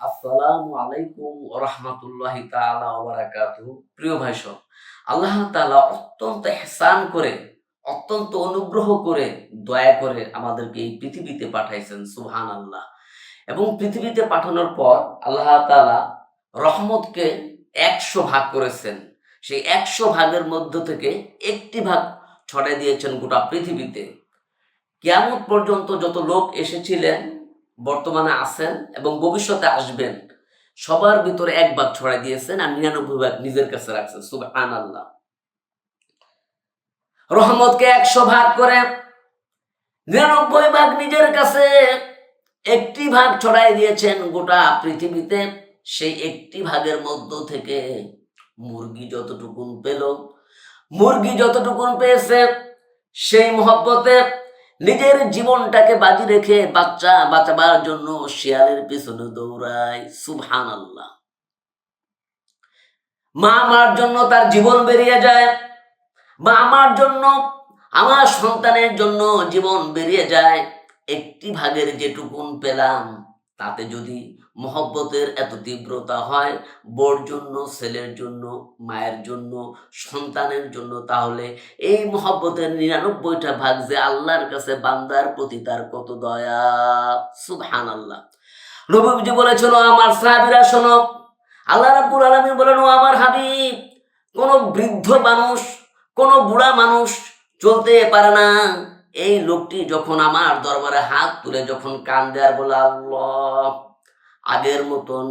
আসসালামু আলাইকুম ওয়া বারাকাতুহু। প্রিয় ভাই সব, আল্লাহ তাআলা অত্যন্ত হেসান করে, অত্যন্ত অনুগ্রহ করে দয়া করে আমাদেরকে এই পৃথিবীতে পাঠাইছেন সুহান আল্লাহ এবং পৃথিবীতে পাঠানোর পর আল্লাহ তাআলা রহমতকে একশো ভাগ করেছেন। সেই একশো ভাগের মধ্য থেকে একটি ভাগ ছড়াই দিয়েছেন গোটা পৃথিবীতে। কেমন পর্যন্ত যত লোক এসেছিলেন বর্তমানে আছেন এবং ভবিষ্যতে আসবেন। সবার ভিতরে এক ভাগ ছড়াই দিয়েছেন আর নিরানব্বই ভাগ নিজের কাছে রাখছেন সুবহান আল্লাহ রহমতকে একশো ভাগ করে নিরানব্বই ভাগ নিজের কাছে একটি ভাগ ছড়াই দিয়েছেন গোটা পৃথিবীতে। সেই একটি ভাগের মধ্য থেকে মুরগি যতটুকুন পেল, মুরগি যতটুকুন পেয়েছে, সেই মহব্বতে নিজের জীবনটাকে বাজি রেখে বাচ্চা বাঁচাবার জন্য শিয়ালের পিছনে দৌড়ায় সুবহান আল্লাহ মা আমার জন্য তার জীবন বেরিয়ে যায়, মা আমার জন্য, আমার সন্তানের জন্য জীবন বেরিয়ে যায়। একটি ভাগের যেটুকুন পেলাম তাতে যদি মহব্বতের এত তীব্রতা হয়, বোর জন্য, ছেলের জন্য, মায়ের জন্য, সন্তানের জন্য, তাহলে এই মহব্বতের নিরানব্বইটা ভাগ যে আল্লাহর কাছে বান্দার প্রতি তার কত দয়া। সুবহান আল্লাহ নবীজি বলেছিল আমার সাহাবীরা, শোনো। আল্লাহ রাব্বুল আলামিন বলেন, ও আমার হাবিব, কোন বৃদ্ধ মানুষ, কোন বুড়া মানুষ চলতে পারে না। এই লোকটি যখন আমার দরবারে হাত তুলে যখন কান্দে আর বলে, আল্লাহ, আগের মতন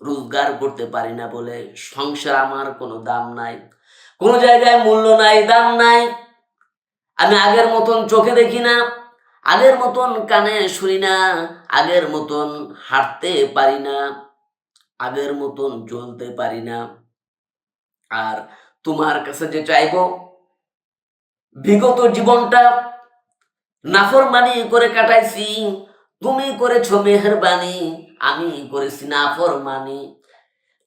রোজগার করতে পারি না বলে, সংসার আমার কোনো দাম নাই, কোনো জায়গায় মূল্য নাই, দাম নাই। আমি আগের মতন চোখে দেখি না, আগের মতন কানে শুনি না, আগের মতন হাঁটতে পারি না, আগের মতন চলতে পারি না। আর তোমার কাছে যে চাইব, বিগত জীবনটা নাফরমানি করে কাটাইছি, তুমি করেছ মেহরবানি, আমি করেছি নাফরমানি।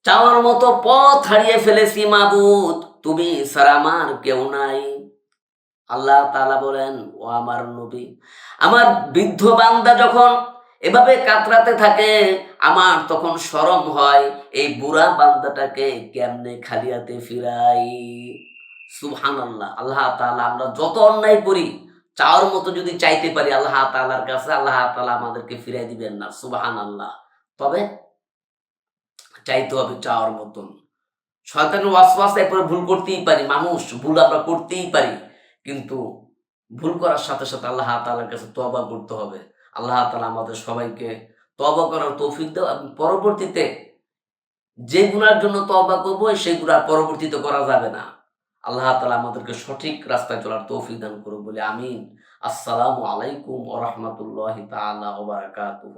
চাওয়ার মতো পথ হারিয়ে ফেলেছি মাবুদ, তুমি ছাড়া আমার কেউ নাই। আল্লাহ তাআলা বলেন, ও আমার নবী, আমার বৃদ্ধ বান্দা যখন এভাবে কাতরাতে থাকে, আমার তখন শরম হয়, এই বুড়া বান্দাটাকে কেমনে খালিয়াতে ফিরাই? সুবহান আল্লাহ আল্লাহ তাআলা আমরা যত অন্যায় করি চাওয়ার মতো যদি চাইতে পারি, আল্লাহ তাআলার কাছে, আল্লাহ তাআলা আমাদেরকে ফিরাই দিবেন না সুবহান আল্লাহ তবে চাইতে হবে চাওয়ার মতন। শয়তানের ওয়াসওয়াসা এরপরে ভুল করতেই পারি, মানুষ ভুল আমরা করতেই পারি, কিন্তু ভুল করার সাথে সাথে আল্লাহ তাআলার কাছে তওবা করতে হবে। আল্লাহ তালা আমাদের সবাইকে তবা করার তৌফিক দাও এবং পরবর্তীতে যে গুনার জন্য তবা করব, সেই গুনার পরবর্তীতে করা যাবে না। আল্লাহ তালা আমাদেরকে সঠিক রাস্তায় চলার তৌফিক দান করুক বলে আমিন। আসসালামু আলাইকুম ওয়া তালা তাআলা ওয়া বারাকাতুহু।